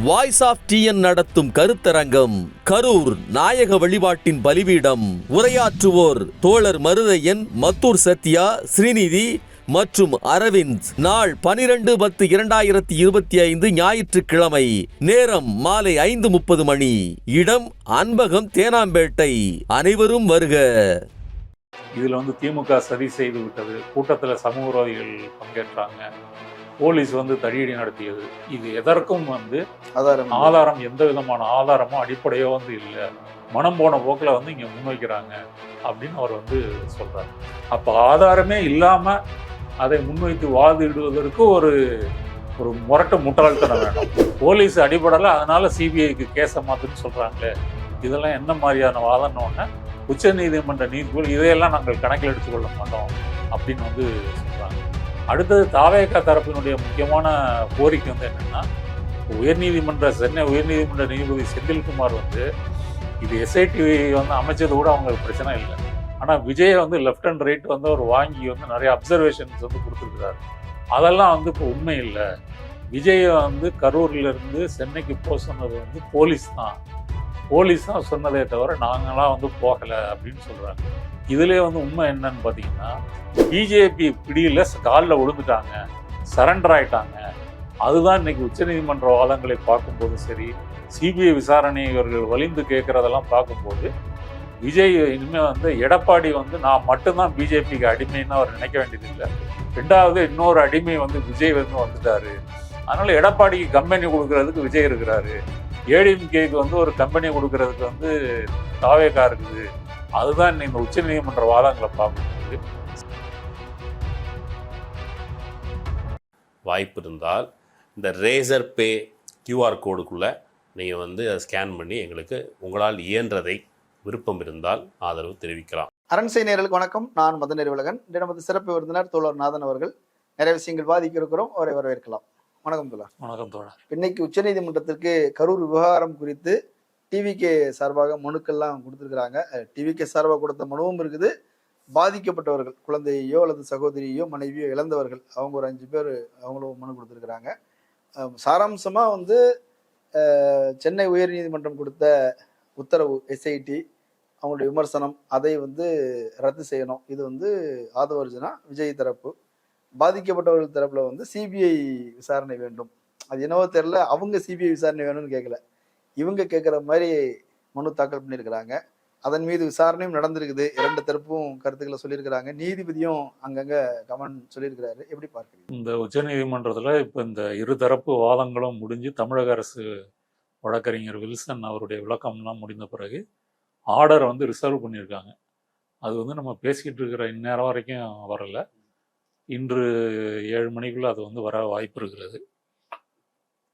Voice of TN நடத்தும் கருத்தரங்கம் கரூர் நாயக வழிபாட்டின் பலிபீடம். உரையாற்றுவோர் தோழர் மருதையன் மத்தூர் சத்யா ஸ்ரீநிதி மற்றும் அரவிந்த். நாள் பனிரெண்டு பத்து இரண்டாயிரத்தி இருபத்தி ஐந்து ஞாயிற்றுக்கிழமை நேரம் மாலை ஐந்து முப்பது மணி. இடம் அன்பகம் தேனாம்பேட்டை. அனைவரும் வருக. இதில் வந்து திமுக சதி செய்து விட்டது. கூட்டத்தில் சமூக பங்கேற்றாங்க. போலீஸ் வந்து தடியடி நடத்தியது. இது எதற்கும் வந்து ஆதாரம் ஆதாரம் எந்த விதமான ஆதாரமும் அடிப்படையோ வந்து இல்லை. மனம் போன போக்கில் வந்து இங்கே முன்வைக்கிறாங்க அப்படின்னு அவர் வந்து சொல்றாரு. அப்போ ஆதாரமே இல்லாமல் அதை முன்வைத்து வாதிடுவதற்கு ஒரு ஒரு முரட்டு முட்டாள்தனம் வேணும். போலீஸ் அடிபடலை அதனால சிபிஐக்கு கேஸை மாத்துன்னு சொல்றாங்களே. இதெல்லாம் என்ன மாதிரியான வாதம்னு உச்ச நீதிமன்ற நீதிபதிகள் இதையெல்லாம் நாங்கள் கணக்கில் எடுத்துக்கொள்ள மாட்டோம் அப்படின்னு வந்து சொல்றாங்க. அடுத்தது தாவேகா தரப்பினுடைய முக்கியமான கோரிக்கை வந்து என்னென்னா உயர்நீதிமன்ற சென்னை உயர்நீதிமன்ற நீதிபதி செந்தில்குமார் வந்து இது எஸ்ஐடி வந்து அமைச்சது கூட அவங்களுக்கு பிரச்சனை இல்லை. ஆனால் விஜய் வந்து லெஃப்ட் அண்ட் ரைட் வந்து அவர் வாங்கி வந்து நிறைய அப்சர்வேஷன்ஸ் வந்து கொடுத்துருக்கிறாரு. அதெல்லாம் வந்து இப்போ உண்மை இல்லை. விஜயை வந்து கரூர்லேருந்து சென்னைக்கு போக சொன்னது வந்து போலீஸ் தான். போலீஸ் தான் சொன்னதே தவிர நாங்களாம் வந்து போகலை அப்படின்னு சொல்கிறாங்க இதுலேயே வந்து உண்மை என்னன்னு பார்த்தீங்கன்னா பிஜேபி பிடியில் காலில் விழுந்துட்டாங்க சரண்டர் ஆயிட்டாங்க. அதுதான் இன்னைக்கு உச்சநீதிமன்ற வாதங்களை பார்க்கும்போது சரி சிபிஐ விசாரணை இவர்கள் வலிந்து கேட்குறதெல்லாம் பார்க்கும்போது விஜய் இனிமேல் வந்து எடப்பாடி வந்து நான் மட்டும்தான் பிஜேபிக்கு அடிமைன்னு அவர் நினைக்க வேண்டியதில்லை. ரெண்டாவது இன்னொரு அடிமை வந்து விஜய் வந்து வந்துட்டாரு. அதனால எடப்பாடிக்கு கம்பெனி கொடுக்கறதுக்கு விஜய் இருக்கிறாரு. ஏடிஎம்கேக்கு வந்து ஒரு கம்பெனி கொடுக்கறதுக்கு வந்து தாவேக்கா இருக்குது. அதுதான் இந்த உச்சநீதிமன்ற வாதங்களை பார்க்கும்போது வாய்ப்பு இருந்தால் இந்த ரேசர் பே கியூஆர் கோடுக்குள்ளே நீங்கள் வந்து அதை ஸ்கேன் பண்ணி எங்களுக்கு உங்களால் இயன்றதை விருப்பம் இருந்தால் ஆதரவு தெரிவிக்கலாம். அரண்சை நேர்களுக்கு வணக்கம். நான் மதன் நெறிவலகன் நமது சிறப்பு விருந்தினர் தோழர் நாதன் அவர்கள் நிறைய விஷயங்கள் வாதிக்க இருக்கிறோம் அவரை வரவேற்கலாம். வணக்கம் தோழர். வணக்கம் தோழர். இன்னைக்கு உச்சநீதிமன்றத்திற்கு கரூர் விவகாரம் குறித்து டிவிகே சார்பாக மனுக்கள்லாம் கொடுத்துருக்குறாங்க. டிவிகே சார்பாக கொடுத்த மனுவும் இருக்குது. பாதிக்கப்பட்டவர்கள் குழந்தையோ அல்லது சகோதரியோ மனைவியோ இழந்தவர்கள் அவங்க ஒரு அஞ்சு பேர் அவங்களும் மனு கொடுத்துருக்குறாங்க. அஹ் சாராம்சமா வந்து சென்னை உயர்நீதிமன்றம் கொடுத்த உத்தரவு எஸ்ஐடி அவங்களுடைய விமர்சனம் அதை வந்து ரத்து செய்யணும். இது வந்து ஆதவர்ஜனா விஜய் தரப்பு பாதிக்கப்பட்டவர்கள் தரப்புல வந்து சிபிஐ விசாரணை வேண்டும். அது என்னவோ தெரியல அவங்க சிபிஐ விசாரணை வேணும்னு கேட்கல இவங்க கேட்குற மாதிரி மனு தாக்கல் பண்ணியிருக்கிறாங்க. அதன் மீது விசாரணையும் நடந்திருக்குது. இரண்டு தரப்பும் கருத்துக்களை சொல்லியிருக்கிறாங்க. நீதிபதியும் அங்கங்க கமெண்ட் சொல்லியிருக்கிறாரு. எப்படி பார்க்குறீங்க? இந்த நீதிமன்றத்தில் இப்போ இந்த இருதரப்பு வாதங்களும் முடிஞ்சு தமிழக அரசு வழக்கறிஞர் வில்சன் அவருடைய விளக்கம்லாம் முடிந்த பிறகு ஆர்டர் வந்து ரிசர்வ் பண்ணியிருக்காங்க. அது வந்து நம்ம பேசிக்கிட்டு இருக்கிற இந்நேரம் வரைக்கும் வரல. இன்று ஏழு மணிக்குள்ளே அது வந்து வர வாய்ப்பு இருக்கிறது.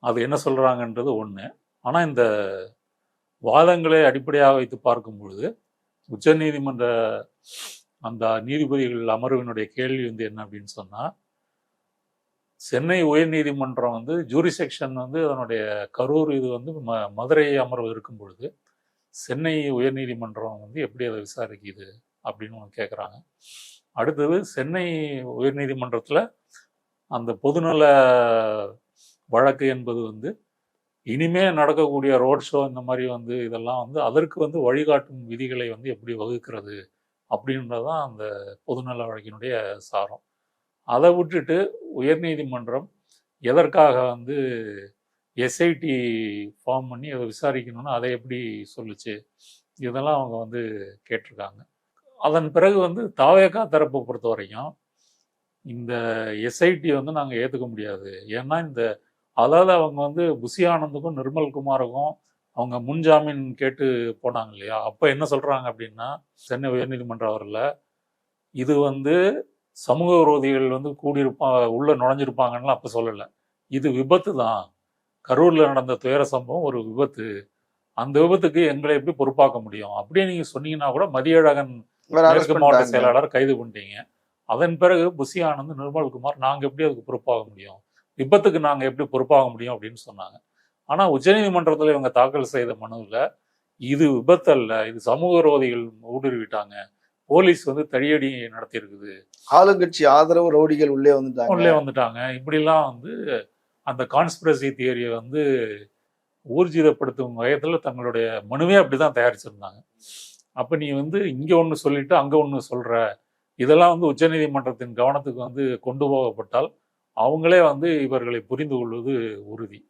அது என்ன சொல்கிறாங்கன்றது ஒன்று ஆனால் இந்த வாதங்களை அடிப்படையாக வைத்து பார்க்கும் பொழுது உச்சநீதிமன்ற அந்த நீதிபதிகள் அமர்வினுடைய கேள்வி வந்து என்ன அப்படின்னு சொன்னால் சென்னை உயர்நீதிமன்றம் வந்து ஜூரிசெக்ஷன் வந்து அதனுடைய கரூர் இது வந்து ம மதுரை அமர்வு இருக்கும் பொழுது சென்னை உயர்நீதிமன்றம் வந்து எப்படி அதை விசாரிக்குது அப்படின்னு ஒன்று கேட்குறாங்க அடுத்தது சென்னை உயர்நீதிமன்றத்தில் அந்த பொதுநல வழக்கு என்பது வந்து இனிமே நடக்கக்கூடிய ரோட் ஷோ இந்த மாதிரி வந்து இதெல்லாம் வந்து அதற்கு வந்து வழிகாட்டும் விதிகளை வந்து எப்படி வகுக்கிறது அப்படின்றதான் அந்த பொதுநல வழக்கினுடைய சாரம். அதை விட்டுட்டு உயர்நீதிமன்றம் எதற்காக வந்து எஸ்ஐடி ஃபார்ம் பண்ணி அதை விசாரிக்கணும்னு அதை எப்படி சொல்லுச்சு? இதெல்லாம் அவங்க வந்து கேட்டிருக்காங்க. அதன் பிறகு வந்து தாவேகா தரப்பை பொறுத்த வரைக்கும் இந்த எஸ்ஐடி வந்து நாங்கள் ஏற்றுக்க முடியாது. ஏன்னா இந்த அதாவது அவங்க வந்து புசி ஆனந்துக்கும் நிர்மல் குமாருக்கும் அவங்க முன்ஜாமீன் கேட்டு போனாங்க இல்லையா? அப்போ என்ன சொல்கிறாங்க அப்படின்னா சென்னை உயர்நீதிமன்ற அவரில் இது வந்து சமூக விரோதிகள் வந்து கூடியிருப்பா உள்ளே நுழைஞ்சிருப்பாங்கன்னு அப்போ சொல்லலை. இது விபத்து தான். கரூரில் நடந்த துயர சம்பவம் ஒரு விபத்து. அந்த விபத்துக்கு எங்களை எப்படி பொறுப்பாக்க முடியும்? அப்படியே நீங்கள் சொன்னீங்கன்னா கூட மதியழகன் மேற்கு மாவட்ட. செயலாளர் கைது பண்ணிட்டீங்க. அதன் பிறகு புசி ஆனந்த் நிர்மல்குமார் நாங்க எப்படி அதுக்கு பொறுப்பாக முடியும்? விபத்துக்கு நாங்க எப்படி பொறுப்பாக முடியும் அப்படின்னு சொன்னாங்க. ஆனா உச்சநீதிமன்றத்துல இவங்க தாக்கல் செய்த மனுவில் இது விபத்து அல்ல இது சமூக விரோதிகள் ஊடுருவிட்டாங்க. போலீஸ் வந்து தடியடி நடத்தியிருக்குது. ஆளுங்கட்சி ஆதரவு ரவுடிகள் உள்ளே வந்துட்டாங்க. உள்ளே வந்துட்டாங்க. இப்படிலாம் வந்து அந்த கான்ஸ்பிரசி தியரியை வந்து ஊர்ஜிதப்படுத்தும் வகையத்தில் தங்களுடைய மனுவே அப்படிதான் தயாரிச்சிருந்தாங்க. அப்போ நீ வந்து இங்கே ஒன்று சொல்லிட்டு அங்கே ஒன்று சொல்கிற இதெல்லாம் வந்து உச்சநீதிமன்றத்தின் கவனத்துக்கு வந்து கொண்டு போகப்பட்டால் அவங்களே வந்து இவர்களை புரிந்து கொள்வது உறுதி.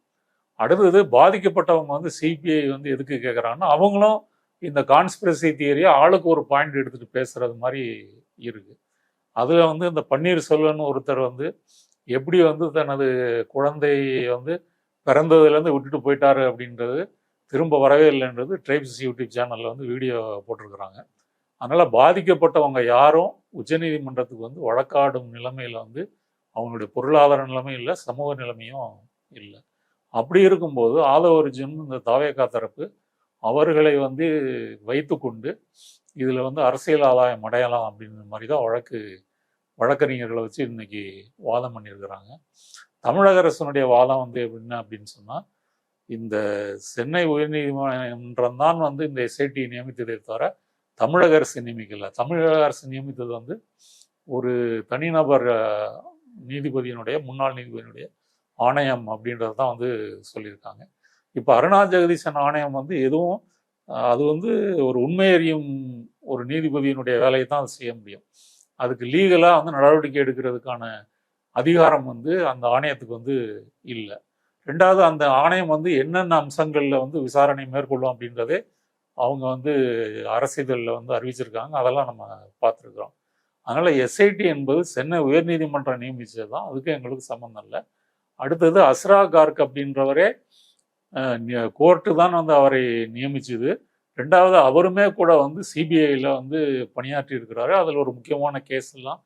அடுத்தது பாதிக்கப்பட்டவங்க வந்து சிபிஐ வந்து எதுக்கு கேட்குறாங்கன்னா அவங்களும் இந்த கான்ஸ்பிரசி தியரியை ஆளுக்கு ஒரு பாயிண்ட் எடுத்துகிட்டு பேசுகிறது மாதிரி இருக்குது அதில் வந்து இந்த பன்னீர்செல்வன் ஒருத்தர் வந்து எப்படி வந்து தனது குழந்தையை வந்து பிறந்ததுலேருந்து விட்டுட்டு போயிட்டாரு அப்படின்றது திரும்ப வரவே இல்லைன்றது ட்ரைப்ஸ் யூடியூப் சேனலில் வந்து வீடியோ போட்டிருக்கிறாங்க. அதனால் பாதிக்கப்பட்டவங்க யாரும் உச்சநீதிமன்றத்துக்கு வந்து வழக்காடும் நிலைமையில் வந்து அவங்களுடைய பொருளாதார நிலைமையும் இல்லை சமூக நிலைமையும் இல்லை. அப்படி இருக்கும்போது ஆதவரிஜன் இந்த தாவேக்கா தரப்பு அவர்களை வந்து வைத்துக்கொண்டு இதில் வந்து அரசியல் ஆதாயம் அடையலாம் அப்படின்ற மாதிரி தான் வழக்கு வழக்கறிஞர்களை வச்சு இன்னைக்கு வாதம் பண்ணியிருக்கிறாங்க. தமிழக அரசனுடைய வாதம் வந்து என்ன அப்படின்னு சொன்னால் இந்த சென்னை உயர்நீதிமன்றம் தான் வந்து இந்த எஸ்ஐடி நியமித்ததை தவிர தமிழக அரசு நியமிக்கல. தமிழக அரசு நியமித்தது வந்து ஒரு தனிநபர் நீதிபதியினுடைய முன்னாள் நீதிபதியினுடைய ஆணையம் அப்படின்றது தான் வந்து சொல்லியிருக்காங்க. இப்போ அருணா ஜெகதீசன் ஆணையம் வந்து எதுவும் அது வந்து ஒரு உண்மை அறியும் ஒரு நீதிபதியினுடைய வேலையை தான் அது செய்ய முடியும். அதுக்கு லீகலாக வந்து நடவடிக்கை எடுக்கிறதுக்கான அதிகாரம் வந்து அந்த ஆணையத்துக்கு வந்து இல்லை. ரெண்டாவது அந்த ஆணையம் வந்து என்னென்ன அம்சங்களில் வந்து விசாரணை மேற்கொள்ளும் அப்படின்றதே அவங்க வந்து அரசிதழில் வந்து அறிவிச்சிருக்காங்க. அதெல்லாம் நம்ம பார்த்துருக்குறோம். அதனால் எஸ்ஐடி என்பது சென்னை உயர்நீதிமன்றம் நியமிச்சது தான் அதுக்கு எங்களுக்கு சம்மந்தம் இல்லை. அடுத்தது அஸ்ரா கார்க் அப்படின்றவரே கோர்ட்டு தான் வந்து அவரை நியமிச்சுது. ரெண்டாவது அவருமே கூட வந்து சிபிஐயில் வந்து பணியாற்றி இருக்கிறாரு. அதில் ஒரு முக்கியமான கேஸ் எல்லாம்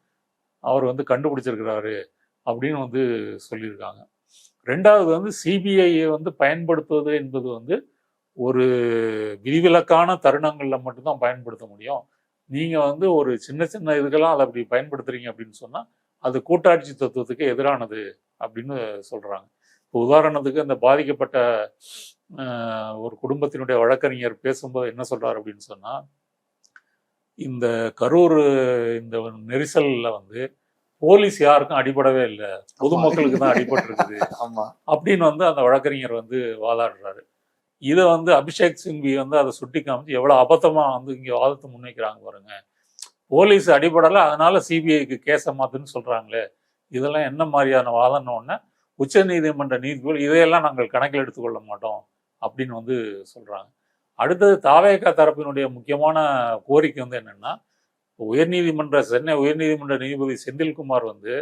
அவர் வந்து கண்டுபிடிச்சிருக்கிறாரு அப்படின்னு வந்து சொல்லியிருக்காங்க. ரெண்டாவது வந்து சிபிஐயை வந்து பயன்படுத்துவது என்பது வந்து ஒரு விதிவிலக்கான தருணங்களில் மட்டும்தான் பயன்படுத்த முடியும். நீங்கள் வந்து ஒரு சின்ன சின்ன இதுக்கெல்லாம் அதை அப்படி பயன்படுத்துறீங்க அப்படின்னு சொன்னால் அது கூட்டாட்சி தத்துவத்துக்கு எதிரானது அப்படின்னு சொல்கிறாங்க இப்போ உதாரணத்துக்கு இந்த பாதிக்கப்பட்ட ஒரு குடும்பத்தினுடைய வழக்கறிஞர் பேசும்போது என்ன சொல்கிறார் அப்படின்னு சொன்னால் இந்த கரூர் இந்த நெரிசலில் வந்து போலீஸ் யாருக்கும் அடிபடவே இல்லை. பொதுமக்களுக்கு தான் அடிபட்டிருக்குது. ஆமா. அப்படின்னு வந்து அந்த வழக்கறிஞர் வந்து வாதாடுறாரு. இதை வந்து அபிஷேக் சிங்வி வந்து அதை சுட்டி காமிச்சு எவ்வளவு அபத்தமா வந்து இங்க வாதத்தை முன்வைக்கிறாங்க பாருங்க. போலீஸ் அடிபடலை அதனால சிபிஐக்கு கேஸை மாத்துன்னு சொல்றாங்களே. இதெல்லாம் என்ன மாதிரியான வாதம்னு உடனே உச்ச நீதிமன்ற நீதிபதிகள் இதையெல்லாம் நாங்கள் கணக்கில் எடுத்துக்கொள்ள மாட்டோம் அப்படின்னு வந்து சொல்றாங்க. அடுத்தது தாவேகா தரப்பினுடைய முக்கியமான கோரிக்கை வந்து என்னன்னா உயர்நீதிமன்ற சென்னை உயர்நீதிமன்ற நீதிபதி செந்தில்குமார் வந்து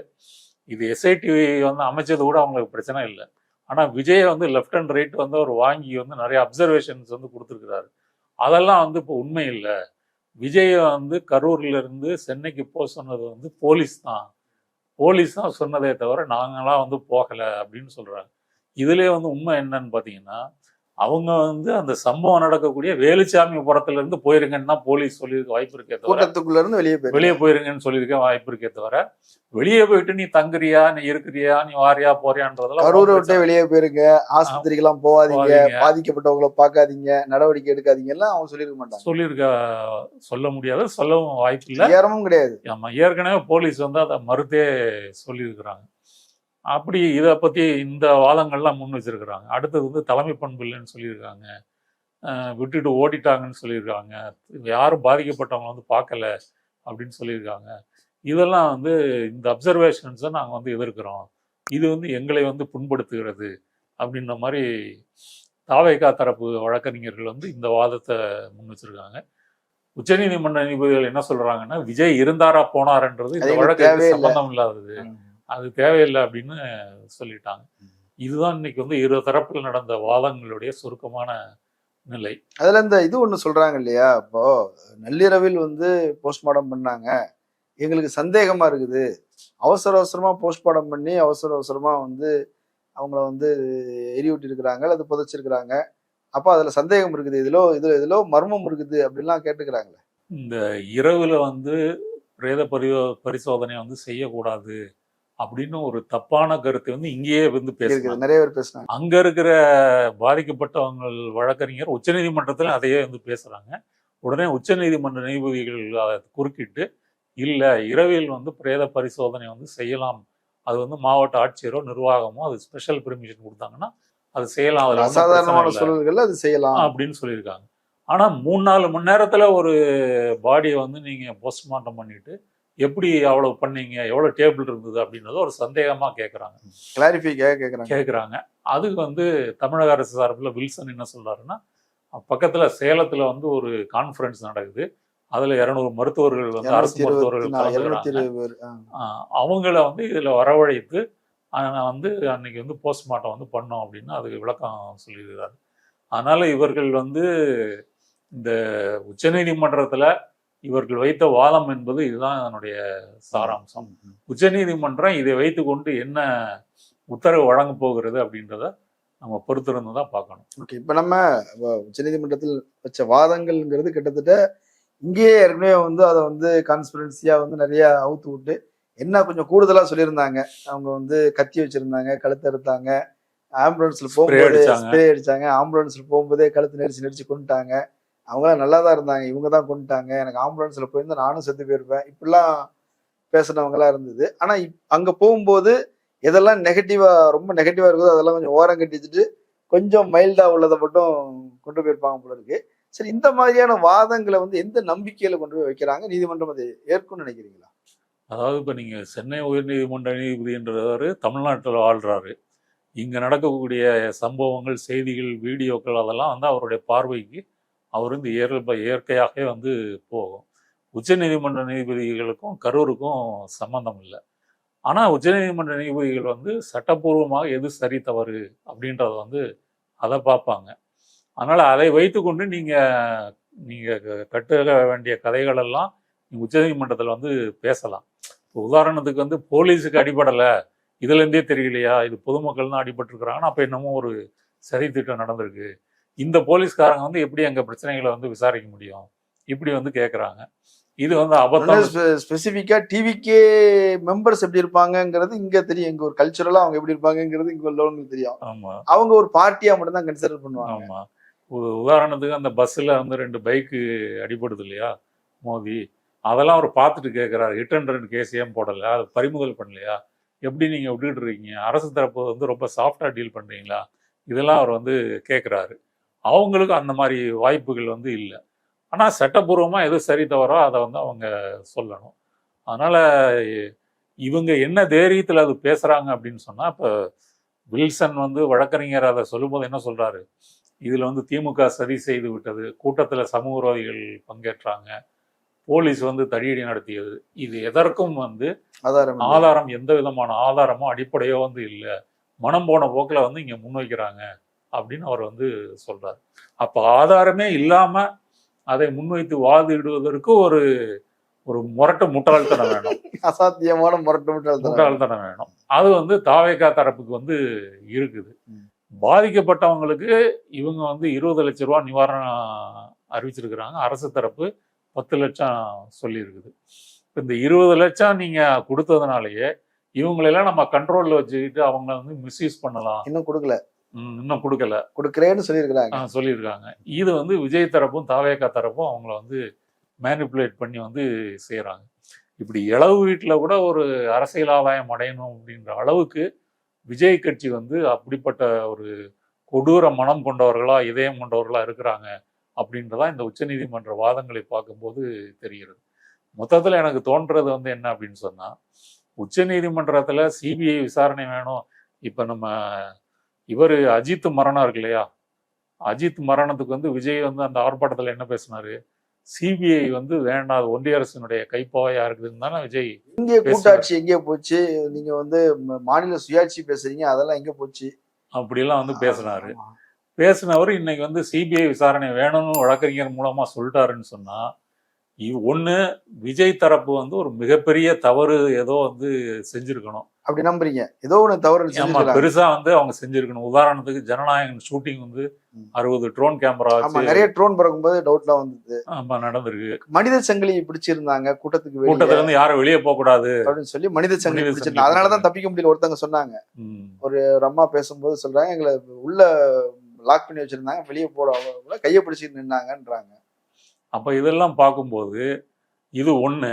இது எஸ்ஐடி வந்து அமைச்சது கூட அவங்களுக்கு பிரச்சனை இல்லை. ஆனால் விஜய் வந்து லெஃப்ட் அண்ட் ரைட் வந்து அவர் வாங்கி வந்து நிறைய அப்சர்வேஷன்ஸ் வந்து கொடுத்துருக்கிறாரு. அதெல்லாம் வந்து இப்போ உண்மை இல்லை. விஜயை வந்து கரூர்லேருந்து சென்னைக்கு போக சொன்னது வந்து போலீஸ் தான். போலீஸ் தான் சொன்னதே தவிர நாங்களாம் வந்து போகலை அப்படின்னு சொல்கிறாங்க இதுலேயே வந்து உண்மை என்னன்னு பார்த்தீங்கன்னா அவங்க வந்து அந்த சம்பவம் நடக்கக்கூடிய வேலுச்சாமிபுரத்துல இருந்து போயிருங்கன்னு தான் போலீஸ் சொல்லியிருக்க வாய்ப்பு இருக்கே தவிர இருந்து வெளியே போயிரு வெளியே போயிருங்கன்னு சொல்லியிருக்க வாய்ப்பு இருக்கே தவிர வெளியே போயிட்டு நீ தங்குறியா நீ இருக்கிறியா நீ வாரியா போறியான்றதெல்லாம் கரூரை விட்டு வெளியே போயிருங்க. ஆஸ்பத்திரிக்கு எல்லாம் போகாதீங்க. போகாதீங்க. பாதிக்கப்பட்டவங்கள பார்க்காதீங்க. நடவடிக்கை எடுக்காதீங்க எல்லாம் அவங்க சொல்லியிருக்க மாட்டாங்க. சொல்லியிருக்க சொல்ல முடியாது சொல்லவும் வாய்ப்பு இல்லை. ஏறமும் கிடையாது. ஆமா ஏற்கனவே போலீஸ் வந்து அதை மறுத்தே சொல்லியிருக்கிறாங்க. அப்படி இதை பத்தி இந்த வாதங்கள்லாம் முன் வச்சிருக்கிறாங்க. அடுத்தது வந்து தலைமை பண்பு இல்லைன்னு சொல்லியிருக்காங்க. விட்டுட்டு ஓடிட்டாங்கன்னு சொல்லியிருக்காங்க. யாரும் பாதிக்கப்பட்டவங்க வந்து பார்க்கல அப்படின்னு சொல்லியிருக்காங்க. இதெல்லாம் வந்து இந்த அப்சர்வேஷன்ஸை நாங்கள் வந்து எதிர்க்கிறோம். இது வந்து எங்களை வந்து புண்படுத்துகிறது அப்படின்ற மாதிரி தாவேகா தரப்பு வழக்கறிஞர்கள் வந்து இந்த வாதத்தை முன் வச்சிருக்காங்க. உச்சநீதிமன்ற நீதிபதிகள் என்ன சொல்றாங்கன்னா விஜய் இருந்தாரா போனாருன்றது இந்த வழக்கு. சம்பந்தம் இல்லாதது. அது தேவையில்லை அப்படின்னு சொல்லிட்டாங்க. இதுதான் இன்னைக்கு வந்து இரு தரப்பில் நடந்த வாதங்களுடைய சுருக்கமான நிலை. அதுல இந்த இது ஒண்ணு சொல்றாங்க இல்லையா? இப்போ நள்ளிரவில் வந்து போஸ்ட்மார்ட்டம் பண்ணாங்க. எங்களுக்கு சந்தேகமா இருக்குது. அவசர அவசரமா போஸ்ட்மார்ட்டம் பண்ணி அவசர அவசரமா வந்து அவங்கள வந்து எரியூட்டி இருக்கிறாங்க அல்லது புதைச்சிருக்கிறாங்க. அப்ப அதுல சந்தேகம் இருக்குது. இதுலோ இதுல இதுலோ மர்மம் இருக்குது அப்படின்லாம் கேட்டுக்கிறாங்களே. இந்த இரவுல வந்து பிரேத பரி பரிசோதனை வந்து செய்யக்கூடாது. அப்படின்னு ஒரு தப்பான கருத்தை வந்து இங்கேயே வந்து பேசுறாங்க. இருக்குது நிறைய பேர் பேசுனாங்க அங்க இருக்கிற பாதிக்கப்பட்டவங்க வழக்கறிஞர் உச்சநீதிமன்றத்தில் அதையே வந்து பேசுறாங்க. உடனே உச்சநீதிமன்ற நீதிபதிகள் அதை குறுக்கிட்டு இல்ல இரவில் வந்து பிரேத பரிசோதனை வந்து செய்யலாம். அது வந்து மாவட்ட ஆட்சியரோ நிர்வாகமோ அது ஸ்பெஷல் பெர்மிஷன் கொடுத்தாங்கன்னா அது செய்யலாம். அதுல அசாதாரணமான. சூழல்கள் அது செய்யலாம். அப்படின்னு சொல்லியிருக்காங்க. ஆனா மூணு நாலு மணி நேரத்துல ஒரு பாடியை வந்து நீங்க போஸ்ட்மார்ட்டம் பண்ணிட்டு எப்படி அவ்வளவு பண்ணீங்க? எவ்வளவு டேபிள் இருந்தது? அப்படின்றத ஒரு சந்தேகமா கேக்குறாங்க. கிளாரிஃபை கேட்கறாங்க கேக்குறாங்க. அதுக்கு வந்து தமிழக அரசு சார்பில் வில்சன் என்ன சொல்றாருன்னா பக்கத்துல சேலத்துல வந்து ஒரு கான்ஃபரன்ஸ் நடக்குது. அதுல இருநூறு மருத்துவர்கள் வந்து அரசு மருத்துவர்கள் அவங்கள வந்து இதுல வரவழைத்து வந்து அன்னைக்கு வந்து போஸ்ட்மார்ட்டம் வந்து பண்ணோம் அப்படின்னு அதுக்கு விளக்கம் சொல்லியிருக்காரு. அதனால இவர்கள் வந்து இந்த உச்சநீதிமன்றத்துல இவர்கள் வைத்த வாதம் என்பது இதுதான் அதனுடைய சாராம்சம். உச்சநீதிமன்றம் இதை வைத்துக்கொண்டு என்ன உத்தரவு வழங்க போகிறது அப்படின்றத நம்ம பொறுத்திருந்து தான் பார்க்கணும். ஓகே இப்போ நம்ம உச்சநீதிமன்றத்தில் வச்ச வாதங்கள்ங்கிறது கிட்டத்தட்ட இங்கேயே ஏற்கனவே வந்து அதை வந்து கான்ஸ்பிரன்சியா வந்து நிறைய அவுத்து விட்டு என்ன கொஞ்சம் கூடுதலா சொல்லியிருந்தாங்க. அவங்க வந்து கத்தி வச்சிருந்தாங்க கழுத்து எடுத்தாங்க ஆம்புலன்ஸ்ல போகும்போது. ஸ்ப்ரே அடிச்சாங்க ஆம்புலன்ஸ்ல போகும்போதே கழுத்து நெரிச்சு நெரிச்சு கொண்டுட்டாங்க அவங்களாம் நல்லா தான் இருந்தாங்க இவங்க தான் கொண்டுட்டாங்க. எனக்கு ஆம்புலன்ஸில் போயிருந்தா நானும் செத்து போயிருப்பேன். இப்படிலாம் பேசினவங்களாம் இருந்தது. ஆனால் இப்- அங்கே போகும்போது எதெல்லாம் நெகட்டிவாக ரொம்ப நெகட்டிவாக இருக்குதோ அதெல்லாம் கொஞ்சம் ஓரம் கட்டிச்சுட்டு கொஞ்சம் மைல்டாக உள்ளதை மட்டும் கொண்டு போயிருப்பாங்க போல இருக்கு. சரி இந்த மாதிரியான வாதங்களை வந்து எந்த நம்பிக்கையில கொண்டு போய் வைக்கிறாங்க? நீதிமன்றம் அதை ஏற்கும்னு நினைக்கிறீங்களா? அதாவது இப்போ நீங்கள் சென்னை உயர்நீதிமன்ற நீதிபதின்றவர் தமிழ்நாட்டில் வாழ்கிறாரு இங்கே நடக்கக்கூடிய சம்பவங்கள் செய்திகள் வீடியோக்கள் அதெல்லாம் வந்து அவருடைய பார்வைக்கு அவர் வந்து இயல்ப இயற்கையாகவே வந்து போகும். உச்சநீதிமன்ற நீதிபதிகளுக்கும் கரூருக்கும் சம்பந்தம் இல்லை. ஆனால் உச்சநீதிமன்ற நீதிபதிகள் வந்து சட்டப்பூர்வமாக எது சரி தவறு அப்படின்றத வந்து அதை பார்ப்பாங்க. அதனால் அதை வைத்துக்கொண்டு நீங்கள் நீங்கள் கட்டுக வேண்டிய கதைகளெல்லாம் நீங்கள் உச்சநீதிமன்றத்தில் வந்து பேசலாம். இப்போ உதாரணத்துக்கு வந்து போலீஸுக்கு அடிபடலை. இதுலேருந்தே தெரியலையா? இது பொதுமக்கள் தான் அடிபட்டிருக்கிறாங்கன்னா அப்போ என்னமோ ஒரு சரி திட்டம் நடந்திருக்கு. இந்த போலீஸ்காரங்க வந்து எப்படி எங்கள் பிரச்சனைகளை வந்து விசாரிக்க முடியும்? இப்படி வந்து கேட்குறாங்க இது வந்து அபத்தம். ஸ்பெசிஃபிக்கா டிவிக்கே மெம்பர்ஸ் எப்படி இருப்பாங்கங்கிறது இங்க தெரியும். இங்க ஒரு கல்ச்சுரலா அவங்க எப்படி இருப்பாங்கங்கிறது இங்க உள்ளவங்களுக்கு தெரியும். ஆமாம் அவங்க ஒரு பார்ட்டியா மட்டும் தான் கன்சிடர் பண்ணுவாங்க ஆமாம் உதாரணத்துக்கு அந்த பஸ்ஸில் வந்து ரெண்டு பைக்கு அடிபடுது இல்லையா மோதி. அதெல்லாம் அவர் பார்த்துட்டு கேட்குறாரு ஹிட் அண்ட் ரன் கேஸ் ஏன் போடலை. அது பறிமுதல் பண்ணலையா? எப்படி நீங்கள் விட்டுட்டு இருக்கீங்க? அரசு தரப்பு வந்து ரொம்ப சாஃப்டாக டீல் பண்ணுறீங்களா இதெல்லாம் அவர் வந்து கேட்குறாரு அவங்களுக்கு அந்த மாதிரி வாய்ப்புகள் வந்து இல்லை. ஆனால் சட்டப்பூர்வமாக எது சரி தவறோ அதை வந்து அவங்க சொல்லணும். அதனால் இவங்க என்ன தைரியத்தில் அது பேசுகிறாங்க அப்படின்னு சொன்னால் இப்போ வில்சன் வந்து வழக்கறிஞர் அதை சொல்லும்போது என்ன சொல்கிறாரு இதில் வந்து திமுக சதி செய்து விட்டது கூட்டத்தில் சமூக விரோதிகள் பங்கேற்றாங்க போலீஸ் வந்து தடியடி நடத்தியது. இது எதற்கும் வந்து ஆதாரம். ஆதாரம் எந்த விதமான ஆதாரமோ அடிப்படையோ வந்து இல்லை. மனம் போன போக்கில் வந்து இங்கே முன்வைக்கிறாங்க. அப்படின்னு அவர் வந்து சொல்றாரு. அப்போ ஆதாரமே இல்லாம அதை முன்வைத்து வாதிடுவதற்கு ஒரு ஒரு முரட்டு முட்டாள்தனம் வேணும். அசாத்தியமான முரட்டு முட்டாள் முட்டாள்தனம் வேணும். அது வந்து தாவேக்கா தரப்புக்கு வந்து இருக்குது. பாதிக்கப்பட்டவங்களுக்கு இவங்க வந்து இருபது லட்ச ரூபா நிவாரணம் அறிவிச்சிருக்கிறாங்க. அரசு தரப்பு பத்து லட்சம் சொல்லியிருக்குது. இந்த இருபது லட்சம் நீங்க கொடுத்ததுனாலயே இவங்களெல்லாம் நம்ம கண்ட்ரோல்ல வச்சுக்கிட்டு அவங்க வந்து மிஸ்யூஸ் பண்ணலாம். இன்னும் கொடுக்கல. இன்னும் கொடுக்கல. கொடுக்குறேன்னு சொல்லியிருக்கிறாங்க. சொல்லியிருக்காங்க. இது வந்து விஜய் தரப்பும் தாவேக்கா தரப்பும் அவங்கள வந்து மேனிப்புலேட் பண்ணி வந்து செய்கிறாங்க இப்படி இளவு வீட்டில் கூட ஒரு அரசியல் ஆதாயம் அடையணும் அப்படின்ற அளவுக்கு விஜய் கட்சி வந்து அப்படிப்பட்ட ஒரு கொடூர மனம் கொண்டவர்களா இதயம் கொண்டவர்களா இருக்கிறாங்க அப்படின்றதா இந்த உச்சநீதிமன்ற வாதங்களை பார்க்கும்போது தெரிகிறது. மொத்தத்தில் எனக்கு தோன்றது வந்து என்ன அப்படின்னு சொன்னால் உச்சநீதிமன்றத்தில் சிபிஐ விசாரணை வேணும். இப்போ நம்ம இவர் அஜித் மரணம் இருக்கு இல்லையா? அஜித் மரணத்துக்கு வந்து விஜய் வந்து அந்த ஆர்ப்பாட்டத்தில் என்ன பேசினாரு? சிபிஐ வந்து வேண்டாம் ஒன்றிய அரசினுடைய கைப்பாவையா இருக்குதுன்னு தானே விஜய் இங்கே கூட்டாட்சி எங்கே போச்சு? நீங்க வந்து மாநில சுயாட்சி பேசுறீங்க அதெல்லாம் எங்க போச்சு? அப்படிலாம் வந்து பேசினாரு. பேசினவர் இன்னைக்கு வந்து சிபிஐ விசாரணை வேணும்னு வழக்கறிஞர் மூலமா சொல்லிட்டாருன்னு சொன்னா ஒண்ணு விஜய் தரப்பு வந்து ஒரு மிகப்பெரிய தவறு ஏதோ வந்து செஞ்சிருக்கணும். அப்படி நம்புறீங்க. ஏதோ ஒண்ணு தவறு ஆமா செஞ்சுக்கிறாங்க பெருசா வந்து அவங்க செஞ்சிருக்கணும். உதாரணத்துக்கு ஜனநாயகன் ஷூட்டிங் வந்து. அறுபது ட்ரோன் கேமரா நிறைய ட்ரோன் பறக்கும்போது டவுட்லாம் வந்தது. ஆமா நடந்திருக்கு. மனித சங்கிலி பிடிச்சிருந்தாங்க கூட்டத்துக்கு கூட்டத்துல இருந்து யாரும் வெளியே போக கூடாது அப்படின்னு சொல்லி மனித சங்கிலி பிடிச்சிருந்தாங்க. அதனாலதான் தப்பிக்க முடியல ஒருத்தவங்க சொன்னாங்க. ஒரு அம்மா பேசும்போது சொல்றாங்க எங்களை உள்ள லாக் பண்ணி வச்சிருந்தாங்க வெளியே போட கையை பிடிச்சிட்டு நின்னாங்கன்றாங்க. அப்போ இதெல்லாம் பார்க்கும்போது இது ஒன்று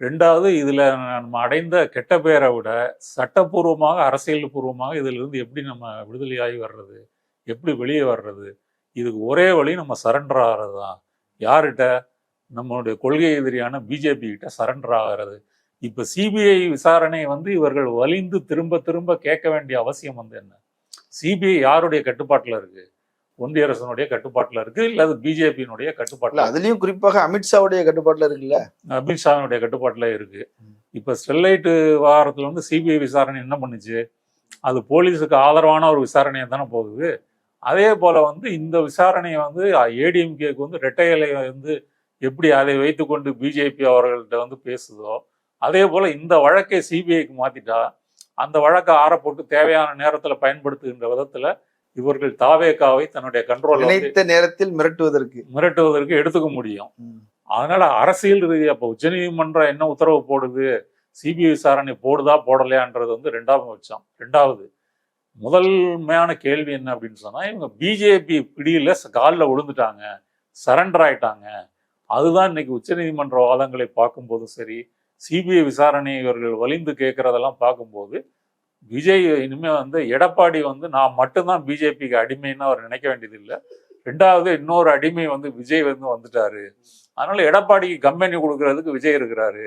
ரெண்டாவது இதில் நம்ம அடைந்த கெட்ட பேரை விட சட்டப்பூர்வமாக அரசியல் பூர்வமாக இதிலிருந்து எப்படி நம்ம விடுதலையாகி வர்றது? எப்படி வெளியே வர்றது? இதுக்கு ஒரே வழி நம்ம சரண்டர் ஆகிறது தான் யார்கிட்ட? நம்மளுடைய கொள்கை எதிரியான பிஜேபி கிட்ட சரண்டர் ஆகிறது. இப்போ சிபிஐ விசாரணை வந்து இவர்கள் வலிந்து திரும்ப திரும்ப கேட்க வேண்டிய அவசியம் வந்து என்ன? சிபிஐ யாருடைய கட்டுப்பாட்டில் இருக்குது ஒன்றிய அரசனுடைய கட்டுப்பாட்டுல இருக்கு இல்ல அது பிஜேபியினுடைய கட்டுப்பாட்டுல அதுலயும் குறிப்பாக அமித்ஷாவுடைய கட்டுப்பாட்டுல இருக்குல்ல? அமித்ஷாவினுடைய கட்டுப்பாட்டுல இருக்கு. இப்ப ஸ்டெர்லைட் விவகாரத்துல வந்து சிபிஐ விசாரணை என்ன பண்ணுச்சு? அது போலீஸுக்கு ஆதரவான ஒரு விசாரணையா தானே போகுது. அதே போல வந்து இந்த விசாரணையை வந்து ஏடிஎம்கேக்கு வந்து ரெட்டை இலை வந்து எப்படி அதை வைத்துக்கொண்டு பிஜேபி அவர்கள்ட்ட வந்து பேசுதோ அதே போல இந்த வழக்கை சிபிஐக்கு மாத்திட்டா அந்த வழக்கை ஆற போட்டு தேவையான நேரத்துல பயன்படுத்துகின்ற விதத்துல இவர்கள் தாவேக்காவை தன்னுடைய கண்ட்ரோல் நினைத்த நேரத்தில் மிரட்டுவதற்கு. மிரட்டுவதற்கு எடுத்துக்க முடியும். ம். அரசியல் ரீதியா இப்போ உச்சநீதிமன்றம் என்ன உத்தரவு போடுது? சிபிஐ விசாரணை போடுதா போடலையான்றது வந்து ரெண்டாவது பட்சம். ரெண்டாவது முதன்மையான கேள்வி என்ன அப்படின்னு சொன்னா இவங்க பிஜேபி பிடியில காலில் விழுந்துட்டாங்க. சரண்டர் ஆயிட்டாங்க. அதுதான் இன்னைக்கு உச்சநீதிமன்ற வாதங்களை பார்க்கும்போதும் சரி சிபிஐ விசாரணை இவர்கள் வலிந்து கேட்கறதெல்லாம் பார்க்கும்போது விஜய் இனிமேல் வந்து எடப்பாடி வந்து நான் மட்டும்தான் பிஜேபிக்கு அடிமைன்னு அவர் நினைக்க வேண்டியது இல்லை ரெண்டாவது இன்னொரு அடிமை வந்து விஜய் வந்து வந்துட்டாரு. அதனால எடப்பாடிக்கு கம்பெனி கொடுக்கறதுக்கு விஜய் இருக்கிறாரு.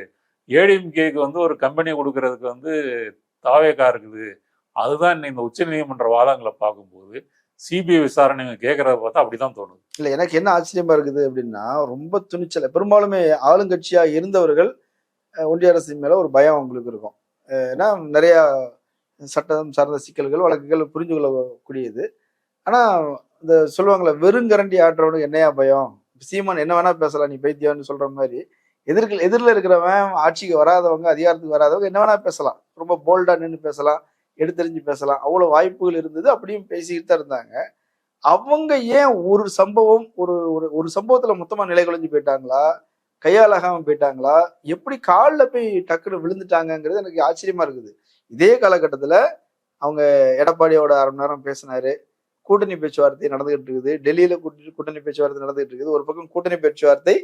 ஏடிஎம்கேக்கு வந்து ஒரு கம்பெனி கொடுக்கறதுக்கு வந்து தாவேக்கா இருக்குது. அதுதான் இன்னைக்கு இந்த உச்சநீதிமன்ற வாதங்களை பார்க்கும்போது சிபிஐ விசாரணை கேட்கறத பார்த்தா அப்படிதான் தோணுது. இல்ல எனக்கு என்ன ஆச்சரியமா இருக்குது அப்படின்னா ரொம்ப துணிச்சல. பெரும்பாலுமே ஆளுங்கட்சியா இருந்தவர்கள் ஒன்றிய அரசின் மேல ஒரு பயம் அவங்களுக்கு இருக்கும். ஏன்னா நிறைய சட்டம் சார்ந்த சிக்கல்கள் வழக்குகள் புரிஞ்சு கொள்ளக்கூடியது ஆனால் இந்த சொல்லுவாங்கல்ல வெறுங்கரண்டி ஆட்டுறவனுக்கு என்னையா பயம்? சீமான் என்ன வேணா பேசலாம் நீ பைத்தியம்னு சொல்ற மாதிரி. எதிர்க்க எதிரில் இருக்கிறவன் ஆட்சிக்கு வராதவங்க அதிகாரத்துக்கு வராதவங்க என்ன வேணா பேசலாம். ரொம்ப போல்டா நின்று பேசலாம் எடுத்தெறிஞ்சு பேசலாம். அவ்வளோ வாய்ப்புகள் இருந்தது அப்படியும் பேசிக்கிட்டு தான் இருந்தாங்க. அவங்க ஏன் ஒரு சம்பவம் ஒரு ஒரு ஒரு சம்பவத்தில் மொத்தமாக நிலை குலைஞ்சு போயிட்டாங்களா? கையாலாகாமல் போயிட்டாங்களா? எப்படி காலில் போய் டக்குன்னு விழுந்துட்டாங்கங்கிறது எனக்கு ஆச்சரியமா இருக்குது. இதே காலகட்டத்தில் அவங்க எடப்பாடியோட அரை மணி நேரம் பேசினாரு. கூட்டணி பேச்சுவார்த்தை நடந்துகிட்டு இருக்குது. டெல்லியில கூட்டணி கூட்டணி பேச்சுவார்த்தை நடந்துகிட்டு இருக்குது. ஒரு பக்கம் கூட்டணி பேச்சுவார்த்தை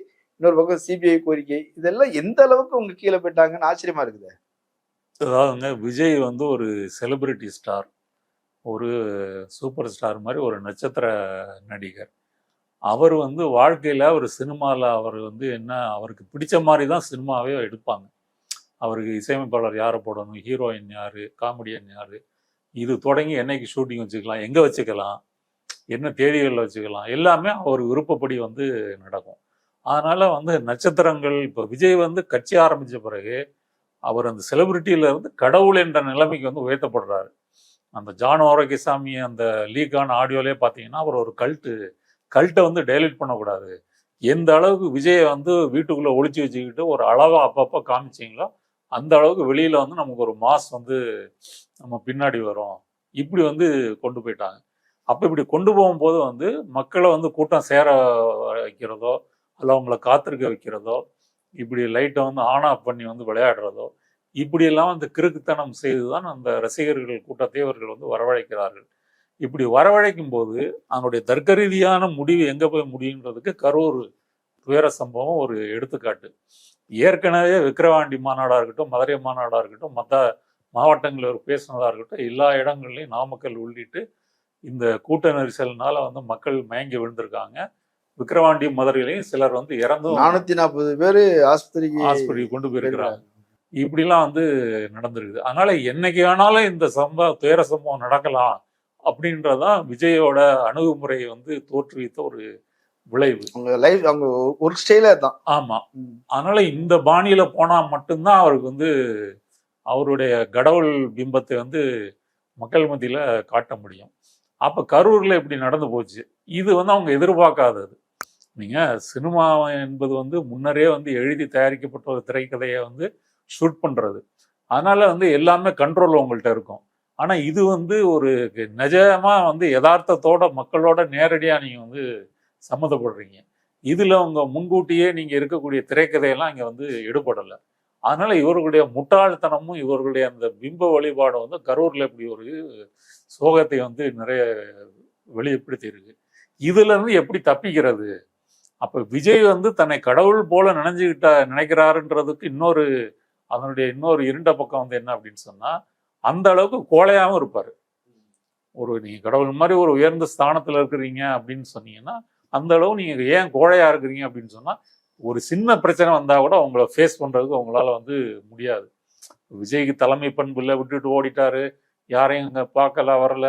இன்னொரு பக்கம் சிபிஐ கோரிக்கை. இதெல்லாம் எந்த அளவுக்கு அவங்க கீழே போயிட்டாங்கன்னு ஆச்சரியமா இருக்குது? அதாவதுங்க விஜய் வந்து ஒரு செலிபிரிட்டி ஸ்டார் ஒரு சூப்பர் ஸ்டார் மாதிரி ஒரு நட்சத்திர நடிகர். அவர் வந்து வாழ்க்கையில் ஒரு சினிமாவில் அவர் வந்து என்ன அவருக்கு பிடிச்ச மாதிரி தான் சினிமாவே எடுப்பாங்க. அவருக்கு இசையமைப்பாளர் யாரை போடணும்? ஹீரோயின் யார்? காமெடியன் யார்? இது தொடங்கி என்னைக்கு ஷூட்டிங் வச்சுக்கலாம்? எங்கே வச்சுக்கலாம்? என்ன தேதிகளில் வச்சுக்கலாம்? எல்லாமே அவர் விருப்பப்படி வந்து நடக்கும். அதனால் வந்து நட்சத்திரங்கள் இப்போ விஜய் வந்து கட்சி ஆரம்பித்த பிறகு அவர் அந்த செலிபிரிட்டியிலேருந்து கடவுள் என்ற நிலைமைக்கு வந்து உயர்த்தப்படுறாரு. அந்த ஜான் ஆரோக்கியசாமி அந்த லீக்கான ஆடியோலே பார்த்தீங்கன்னா அவர் ஒரு கல்ட்டு கல்ட்டை வந்து டைலீட் பண்ணக்கூடாது. எந்த அளவுக்கு விஜயை வந்து வீட்டுக்குள்ளே ஒழிச்சு வச்சுக்கிட்டு ஒரு அளவாக அப்பப்போ காமிச்சிங்களோ அந்த அளவுக்கு வெளியில் வந்து நமக்கு ஒரு மாஸ் வந்து நம்ம பின்னாடி வரும். இப்படி வந்து கொண்டு போயிட்டாங்க. அப்போ இப்படி கொண்டு போகும்போது வந்து மக்களை வந்து கூட்டம் சேர வைக்கிறதோ அல்ல அவங்கள காத்திருக்க வைக்கிறதோ இப்படி லைட்டை வந்து ஆன் ஆஃப் பண்ணி வந்து விளையாடுறதோ இப்படியெல்லாம் அந்த கிறுக்குத்தனம் செய்து தான் அந்த ரசிகர்கள் கூட்டத்தை அவர்கள் வந்து வரவழைக்கிறார்கள். இப்படி வரவழைக்கும் போது அதனுடைய தர்க்க ரீதியான முடிவு எங்கே போய் முடியுன்றதுக்கு கரூர் துயர சம்பவம் ஒரு எடுத்துக்காட்டு. ஏற்கனவே விக்கிரவாண்டி மாநாடாக இருக்கட்டும் மதுரை மாநாடாக இருக்கட்டும் மற்ற மாவட்டங்களில் அவர் பேசினதாக இருக்கட்டும் எல்லா இடங்கள்லையும் நாமக்கல் உள்ளிட்டு இந்த கூட்ட நெரிசல்னால வந்து மக்கள் மயங்கி விழுந்திருக்காங்க. விக்கிரவாண்டி மதுரையிலையும் சிலர் வந்து இறந்தும் நானூத்தி நாற்பது பேரு ஆஸ்பத்திரிக்கு ஆஸ்பத்திரிக்கு கொண்டு போயிருக்கிறாங்க. இப்படிலாம் வந்து நடந்திருக்குது. அதனால என்னைக்கு வேணாலும் இந்த சம்பவம் துயர சம்பவம் நடக்கலாம் அப்படின்றதான் விஜயோட அணுகுமுறையை வந்து தோற்றுவித்த ஒரு விளைவு. அவங்க லைஃப் அவங்க ஒர்க் ஸ்டைலே தான் ஆமா. அதனால இந்த பாணியில போனா மட்டும்தான் அவருக்கு வந்து அவருடைய கடவுள் பிம்பத்தை வந்து மக்கள் மத்தியில காட்ட முடியும். அப்ப கரூர்ல இப்படி நடந்து போச்சு. இது வந்து அவங்க எதிர்பார்க்காதது. நீங்க சினிமா என்பது வந்து முன்னரே வந்து எழுதி தயாரிக்கப்பட்ட ஒரு திரைக்கதையை வந்து ஷூட் பண்றது. அதனால வந்து எல்லாமே கண்ட்ரோல் உங்கள்கிட்ட இருக்கும். ஆனா இது வந்து ஒரு நிஜமா வந்து யதார்த்தத்தோட மக்களோட நேரடியா நீங்க வந்து சம்மந்தப்படுறீங்க. இதில் அவங்க முன்கூட்டியே நீங்க இருக்கக்கூடிய திரைக்கதையெல்லாம் இங்க வந்து எடுபடலை. அதனால இவர்களுடைய முட்டாள்தனமும் இவர்களுடைய அந்த பிம்ப வழிபாடும் வந்து கரூர்ல இப்படி ஒரு சோகத்தை வந்து நிறைய வெளிப்படுத்தியிருக்கு. இதுல இருந்து எப்படி தப்பிக்கிறது? அப்போ விஜய் வந்து தன்னை கடவுள் போல நினைஞ்சுக்கிட்ட நினைக்கிறாருன்றதுக்கு இன்னொரு அதனுடைய இன்னொரு இருண்ட பக்கம் வந்து என்ன அப்படின்னு சொன்னா அந்த அளவுக்கு கோழையாவும் இருப்பாரு. ஒரு நீங்க கடவுள் மாதிரி ஒரு உயர்ந்த ஸ்தானத்துல இருக்கிறீங்க அப்படின்னு சொன்னீங்கன்னா அந்த அளவு நீங்க ஏன் கோழையா இருக்கிறீங்க அப்படின்னு சொன்னா ஒரு சின்ன பிரச்சனை வந்தா கூட உங்களை ஃபேஸ் பண்றதுக்கு உங்களால வந்து முடியாது. விஜய்க்கு தலைமை பண்பு இல்லை விட்டுட்டு ஓடிட்டாரு. யாரையும் பார்க்கல வரல.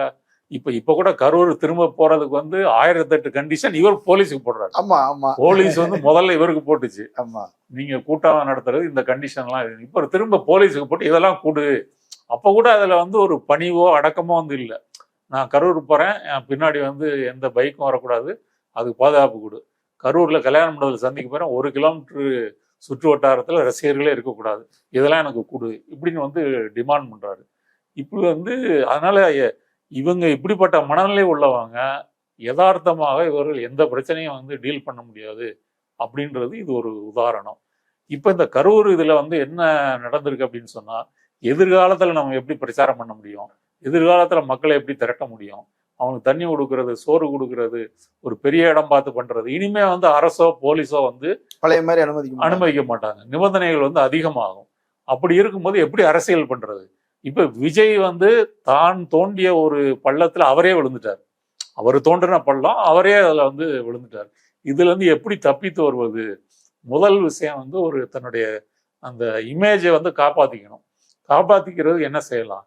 இப்ப இப்ப கூட கரூர் திரும்ப போறதுக்கு வந்து ஆயிரத்தெட்டு கண்டிஷன் இவர் போலீஸுக்கு போடுறாரு. ஆமா ஆமா. போலீஸ் வந்து முதல்ல இவருக்கு போட்டுச்சு. ஆமா. நீங்க கூட்டம் நடத்துறது இந்த கண்டிஷன்லாம். இப்ப திரும்ப போலீஸுக்கு போட்டு இதெல்லாம் கொடு. அப்ப கூட அதுல வந்து ஒரு பணிவோ அடக்கமோ வந்து இல்லை. நான் கரூர் போறேன் பின்னாடி வந்து எந்த பைக்கும் வரக்கூடாது. அதுக்கு பாதுகாப்பு கொடு. கரூரில் கல்யாண மண்டபத்தில் சந்திக்க போகிறேன் ஒரு கிலோமீட்டரு சுற்று வட்டாரத்தில் ரசிகர்களே இருக்கக்கூடாது. இதெல்லாம் எனக்கு கொடு. இப்படின்னு வந்து டிமாண்ட் பண்ணுறாரு இப்படி வந்து அதனால் இவங்க இப்படிப்பட்ட மனநிலை உள்ளவங்க யதார்த்தமாக இவர்கள் எந்த பிரச்சனையும் வந்து டீல் பண்ண முடியாது. அப்படின்றது இது ஒரு உதாரணம். இப்போ இந்த கரூர் இதில் வந்து என்ன நடந்திருக்கு அப்படின்னு சொன்னால் எதிர்காலத்தில் நம்ம எப்படி பிரச்சாரம் பண்ண முடியும்? எதிர்காலத்தில் மக்களை எப்படி திரட்ட முடியும்? அவங்களுக்கு தண்ணி கொடுக்கறது சோறு கொடுக்கறது ஒரு பெரிய இடம் பார்த்து பண்றது. இனிமே வந்து அரசோ போலீஸோ வந்து பழைய மாதிரி மாட்டாங்க. அனுமதிக்க மாட்டாங்க. நிபந்தனைகள் வந்து அதிகமாகும். அப்படி இருக்கும்போது எப்படி அரசியல் பண்றது? இப்ப விஜய் வந்து தான் தோண்டிய ஒரு பள்ளத்துல அவரே விழுந்துட்டார். அவர் தோன்றின பள்ளம் அவரே அதுல வந்து விழுந்துட்டார். இதுல இருந்து எப்படி தப்பித்து வருவது? முதல் விஷயம் வந்து ஒரு தன்னுடைய அந்த இமேஜை வந்து காப்பாத்திக்கணும். காப்பாத்திக்கிறது என்ன செய்யலாம்?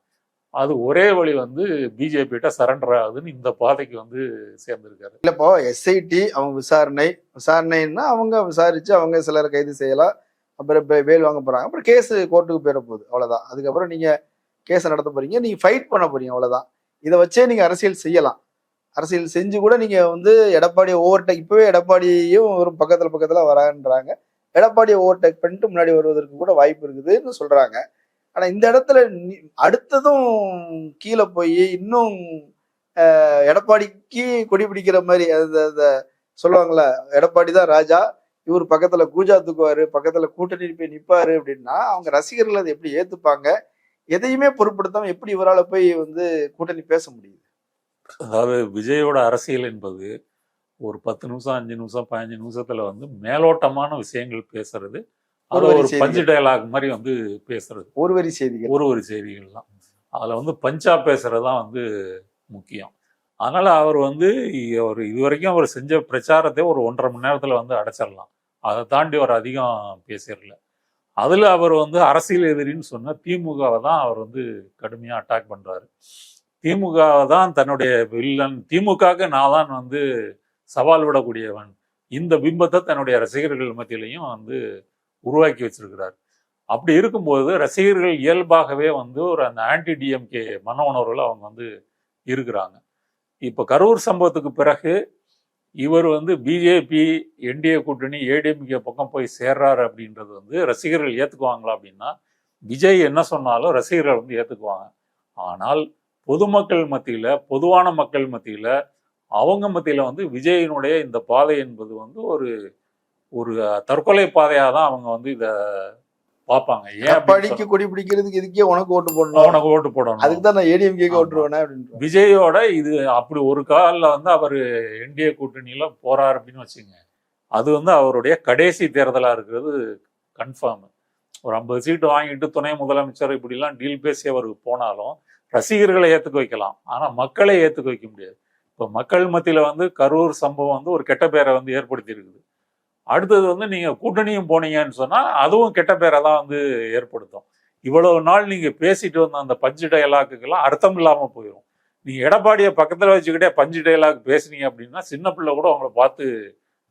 அது ஒரே வழி வந்து பிஜேபிகிட்ட சரண்டர் ஆகுதுன்னு இந்த பாதைக்கு வந்து சேர்ந்திருக்காரு. இல்லைப்போ எஸ்ஐடி அவங்க விசாரணை விசாரணைன்னா அவங்க விசாரிச்சு அவங்க சிலரை கைது செய்யலாம். அப்புறம் பெ- வேல் வாங்க போறாங்க. அப்புறம் கேஸு கோர்ட்டுக்கு போயிட போகுது. அவ்வளோதான் அதுக்கப்புறம் நீங்க கேஸை நடத்த போறீங்க. நீங்க ஃபைட் பண்ண போறீங்க. அவ்வளோதான் இதை வச்சே நீங்க அரசியல் செய்யலாம். அரசியல் செஞ்சு கூட நீங்க வந்து எடப்பாடியை ஓவர்டேக் இப்பவே எடப்பாடியும் ஒரு பக்கத்துல பக்கத்துல வரான்றாங்க. எடப்பாடியை ஓவர்டேக் பண்ணிட்டு முன்னாடி வருவதற்கு கூட வாய்ப்பு இருக்குதுன்னு சொல்றாங்க. ஆனா இந்த இடத்துல அடுத்ததும் கீழே போய் இன்னும் எடப்பாடிக்கு கொடி பிடிக்கிற மாதிரி அந்த அந்த சொல்லுவாங்கல்ல எடப்பாடி தான் ராஜா இவர் பக்கத்துல கூஜா தூக்குவாரு பக்கத்துல கூட்டணி போய் நிப்பாரு அப்படின்னா அவங்க ரசிகர்கள் அதை எப்படி ஏத்துப்பாங்க? எதையுமே பொருட்படுத்தாம எப்படி இவரால போய் வந்து கூட்டணி பேச முடியுது? அதாவது விஜயோட அரசியல் என்பது ஒரு பத்து நிமிஷம் அஞ்சு நிமிஷம் பதினஞ்சு நிமிஷத்துல வந்து மேலோட்டமான விஷயங்கள் பேசுறது ஒரு ஒரு. பஞ்சு டயலாக் மாதிரி வந்து பேசுறது. ஒரு வரி செய்திகள். ஒரு ஒரு செய்திகள் தான் அதுல வந்து பஞ்சா பேசுறது தான் வந்து முக்கியம். அதனால அவர் வந்து அவர் இதுவரைக்கும் அவர் செஞ்ச பிரச்சாரத்தை ஒரு ஒன்றரை மணி நேரத்துல வந்து அடைச்சிடலாம் அதை தாண்டி அவர் அதிகம் பேசிடல அதுல அவர் வந்து அரசியல் எதிரின்னு சொன்ன திமுகவை தான் அவர் வந்து கடுமையா அட்டாக் பண்றாரு. திமுகவை தான் தன்னுடைய வில்லன் திமுகவுக்கு நான் தான் வந்து சவால் விடக்கூடியவன். இந்த பிம்பத்தை தன்னுடைய ரசிகர்கள் மத்தியிலையும் வந்து உருவாக்கி வச்சிருக்கிறார். அப்படி இருக்கும்போது ரசிகர்கள் இயல்பாகவே வந்து ஒரு அந்த ஆன்டி டிஎம்கே மன உணர்வுகள் அவங்க வந்து இருக்கிறாங்க. இப்போ கரூர் சம்பவத்துக்கு பிறகு இவர் வந்து பிஜேபி என்டிஏ கூட்டணி ஏடிஎம்கே பக்கம் போய் சேர்றாரு அப்படின்றது வந்து ரசிகர்கள் ஏற்றுக்குவாங்களா அப்படின்னா விஜய் என்ன சொன்னாலும் ரசிகர்கள் வந்து ஏற்றுக்குவாங்க ஆனால் பொதுமக்கள் மத்தியில் பொதுவான மக்கள் மத்தியில் அவங்க மத்தியில் வந்து விஜயினுடைய இந்த பாதை என்பது வந்து ஒரு ஒரு தற்கொலை பாதையா தான் அவங்க வந்து இத பார்ப்பாங்க ஏன் எடப்பாடிக்கு கொடி பிடிக்கிறதுக்கு இதுக்கே உனக்கு ஓட்டு போடணும்? அவனுக்கு ஓட்டு போடணும். அதுக்கு தான் நான் ஏடிஎம்கேக்கு. ஓட்டுருவேனே அப்படின்னு விஜயோட இது அப்படி ஒரு காலில் வந்து அவர் என்டிஏ கூட்டணியில போறார் அப்படின்னு வச்சுங்க அது வந்து அவருடைய கடைசி தேர்தலா இருக்கிறது கன்ஃபார்ம் ஒரு ஐம்பது சீட்டு வாங்கிட்டு துணை முதலமைச்சர் இப்படிலாம் டீல் பேசி அவர் போனாலும் ரசிகர்களை ஏத்துக்க வைக்கலாம். ஆனா மக்களை ஏத்துக்க வைக்க முடியாது. இப்போ மக்கள் மத்தியில வந்து கரூர் சம்பவம் வந்து ஒரு கெட்ட பேரை வந்து ஏற்படுத்தி இருக்குது அடுத்தது வந்து நீங்கள் கூட்டணியும் போனீங்கன்னு சொன்னால் அதுவும் கெட்ட பேரை தான் வந்து ஏற்படுத்தும். இவ்வளவு நாள் நீங்கள் பேசிட்டு வந்த அந்த பஞ்சு டயலாக்குக்கெல்லாம் அர்த்தம் இல்லாமல் போயிடும் நீங்கள் எடப்பாடியை பக்கத்தில் வச்சுக்கிட்டே பஞ்சு டயலாக் பேசுனீங்க அப்படின்னா சின்ன பிள்ளை கூட அவங்கள பார்த்து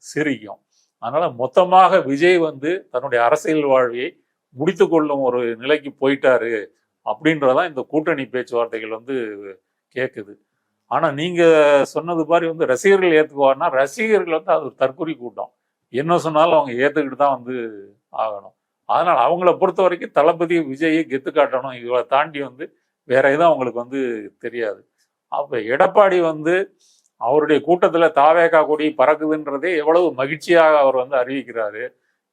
சிரிக்கும். அதனால் மொத்தமாக விஜய் வந்து தன்னுடைய அரசியல் வாழ்வியை முடித்து கொள்ளும் ஒரு நிலைக்கு போயிட்டாரு அப்படின்றதான் இந்த கூட்டணி பேச்சுவார்த்தைகள் வந்து கேட்குது ஆனால் நீங்கள் சொன்னது மாதிரி வந்து ரசிகர்கள் ஏத்துக்குவார்னா ரசிகர்கள் வந்து அது ஒரு தற்குறி கூட்டம். என்ன சொன்னாலும் அவங்க ஏற்றுக்கிட்டு தான் வந்து ஆகணும். அதனால் அவங்கள பொறுத்த வரைக்கும் தளபதி விஜயை கெத்து காட்டணும். இவரை தாண்டி வந்து வேற எதுவும் அவங்களுக்கு வந்து தெரியாது. அப்போ எடப்பாடி வந்து அவருடைய கூட்டத்தில் தாவேகா கொடி பறக்குதுன்றதே எவ்வளவு மகிழ்ச்சியாக அவர் வந்து அறிவிக்கிறாரு.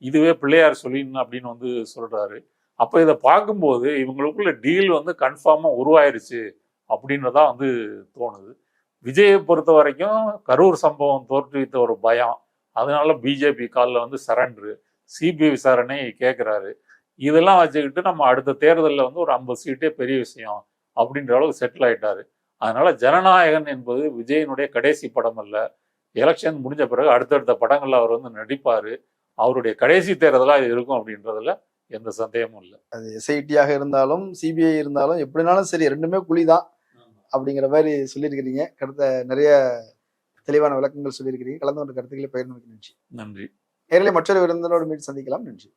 இதுவே பிள்ளையார் சொல்லின்னு அப்படின்னு வந்து சொல்கிறாரு அப்போ இதை பார்க்கும்போது இவங்களுக்குள்ள டீல் வந்து கன்ஃபார்மாக உருவாயிருச்சு அப்படின்றதான் வந்து தோணுது. விஜயை பொறுத்த வரைக்கும் கரூர் சம்பவம் தோற்றுவித்த ஒரு பயம். அதனால பிஜேபி காலில் வந்து சரண்டரு சிபிஐ விசாரணை கேட்குறாரு இதெல்லாம் வச்சுக்கிட்டு நம்ம அடுத்த தேர்தலில் வந்து ஒரு ஐம்பது சீட்டே பெரிய விஷயம் அப்படின்ற அளவுக்கு செட்டில் ஆயிட்டாரு. அதனால ஜனநாயகன் என்பது விஜயனுடைய கடைசி படம் அல்ல. எலெக்ஷன் முடிஞ்ச பிறகு அடுத்தடுத்த படங்கள்ல அவர் வந்து நடிப்பாரு. அவருடைய கடைசி தேர்தலாக இது இருக்கும் அப்படின்றதுல எந்த சந்தேகமும் இல்லை. அது எஸ்ஐடியாக இருந்தாலும் சிபிஐ இருந்தாலும் எப்படினாலும் சரி ரெண்டுமே குழி தான் அப்படிங்கிற மாதிரி சொல்லியிருக்கிறீங்க. கடந்த நிறைய தெளிவான விளக்கங்கள் சொல்லியிருக்கிறீங்க. கலந்து கொண்ட கருத்துக்களை பகிர்ந்து நன்றி நன்றி. நேரில் மற்றொரு விருந்தினரோடு மீட் சந்திக்கலாம். நன்றி.